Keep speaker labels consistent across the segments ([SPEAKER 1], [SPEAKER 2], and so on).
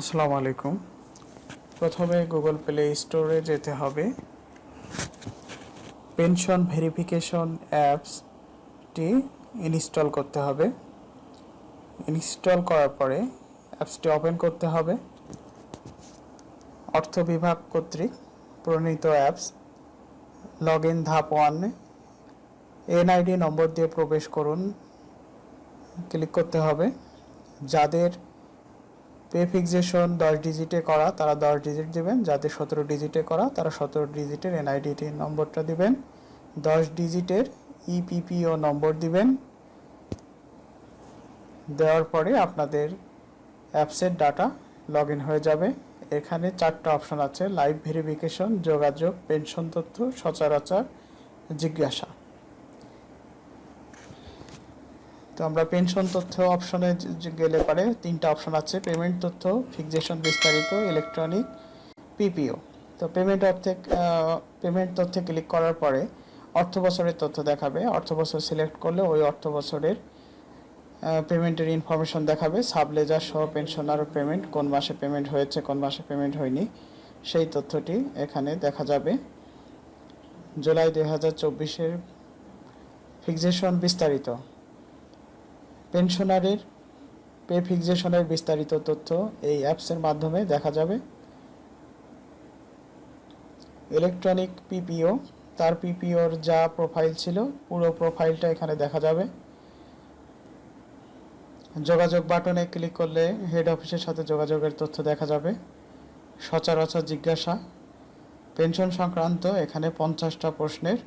[SPEAKER 1] আসসালামু আলাইকুম। প্রথমে গুগল প্লে স্টোরে যেতে হবে। পেনশন ভেরিফিকেশন অ্যাপসটি ইনস্টল করতে হবে। ইনস্টল করার পরে অ্যাপসটি ওপেন করতে হবে। অর্থ বিভাগ কর্তৃক প্রণীত অ্যাপস লগ ইন ধাপ ওয়ানে এনআইডি নম্বর দিয়ে প্রবেশ করুন। ক্লিক করতে হবে। যাদের পে ফিক্সেশন দশ ডিজিটে করা, তারা দশ ডিজিট দিবেন। যাদের সতেরো ডিজিটে করা, তারা সতেরো ডিজিটের এনআইডিটি নম্বরটা দিবেন। দশ ডিজিটের ইপিপিও নম্বর দিবেন। দেওয়ার পরে আপনাদের অ্যাপসের ডাটা লগ হয়ে যাবে। এখানে চারটা অপশন আছে লাইভ ভেরিফিকেশন যোগাযোগ পেনশন তথ্য, সচরাচর, জিজ্ঞাসা। তো আমরা পেনশন তথ্য অপশনে গেলে পারে, তিনটা অপশন আছে। পেমেন্ট তথ্য ফিক্সেশন বিস্তারিত ইলেকট্রনিক পিপিও তো পেমেন্ট অর্থে পেমেন্ট তথ্যে ক্লিক করার পরে অর্থ বছরের তথ্য দেখাবে। অর্থ বছর সিলেক্ট করলে ওই অর্থ বছরের পেমেন্টের ইনফরমেশন দেখাবে। সাবলেজার সহ পেনশনার পেমেন্ট কোন মাসে পেমেন্ট হয়েছে, কোন মাসে পেমেন্ট হয়নি, সেই তথ্যটি এখানে দেখা যাবে। জুলাই দুই হাজার চব্বিশের ফিক্সেশন বিস্তারিত। পেনশনারের পে ফিক্সেশনের বিস্তারিত তথ্য এই অ্যাপসের মাধ্যমে দেখা যাবে। ইলেকট্রনিক পিপিও, তার পিপিওর যা প্রোফাইল ছিল, পুরো প্রোফাইলটা এখানে দেখা যাবে। যোগাযোগ বাটনে ক্লিক করলে হেড অফিসের সাথে যোগাযোগের তথ্য দেখা যাবে। সচরাচর জিজ্ঞাসা। পেনশন সংক্রান্ত এখানে পঞ্চাশটা প্রশ্নের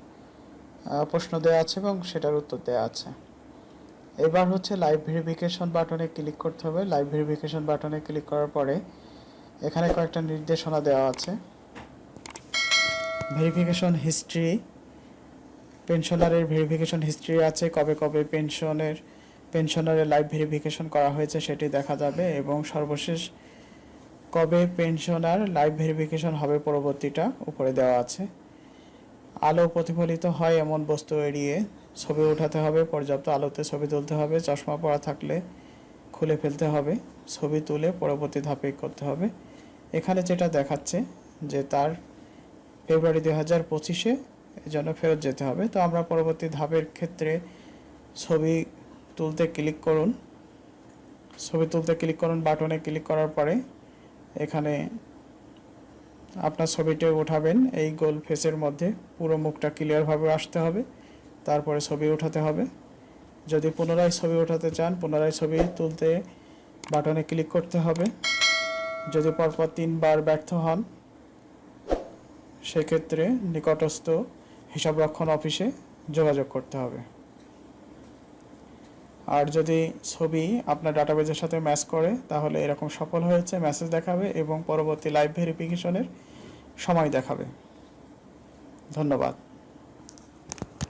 [SPEAKER 1] প্রশ্ন দেওয়া আছে এবং সেটার উত্তর দেওয়া আছে। এবার হচ্ছে লাইভ ভেরিফিকেশন বাটনে ক্লিক করতে হবে। লাইভ ভেরিফিকেশন বাটনে ক্লিক করার পরে এখানে কয়েকটা নির্দেশনা দেওয়া আছে। ভেরিফিকেশন হিস্ট্রি পেনশনারের ভেরিফিকেশন হিস্ট্রি আছে, কবে কবে পেনশনের পেনশনারের লাইভ ভেরিফিকেশন করা হয়েছে সেটি দেখা যাবে এবং সর্বশেষ কবে পেনশনার লাইভ ভেরিফিকেশন হবে পরবর্তীটা উপরে দেওয়া আছে। আলো প্রতিফলিত হয় এমন বস্তু এড়িয়ে ছবি উঠাতে হবে, পর্যাপ্ত আলোতে ছবি তুলতে হবে, চশমা পরা থাকলে খুলে ফেলতে হবে, ছবি তুলে পরবর্তী ধাপে করতে হবে। এখানে যেটা দেখাচ্ছে যে তার ফেব্রুয়ারি দুই হাজার পঁচিশে জন্য ফেরত যেতে হবে। তো আমরা পরবর্তী ধাপের ক্ষেত্রে ছবি তুলতে ক্লিক করুন। ছবি তুলতে ক্লিক করুন, বাটনে ক্লিক করার পরে এখানে আপনার ছবিটি উঠাবেন। এই গোল ফেসের মধ্যে পুরো মুখটা ক্লিয়ারভাবে আসতে হবে। তারপরে ছবি উঠাতে হবে। যদি পুনরায় ছবি উঠাতে চান, পুনরায় ছবি তুলতে বাটনে ক্লিক করতে হবে। যদি পরপর তিনবার ব্যর্থ হন, সেক্ষেত্রে নিকটস্থ হিসাবরক্ষণ অফিসে যোগাযোগ করতে হবে। আর যদি ছবি আপনার ডাটাবেজের সাথে ম্যাচ করে, তাহলে এরকম সফল হয়েছে, মেসেজ দেখাবে এবং পরবর্তী লাইভ ভেরিফিকেশনের সময় দেখাবে। ধন্যবাদ।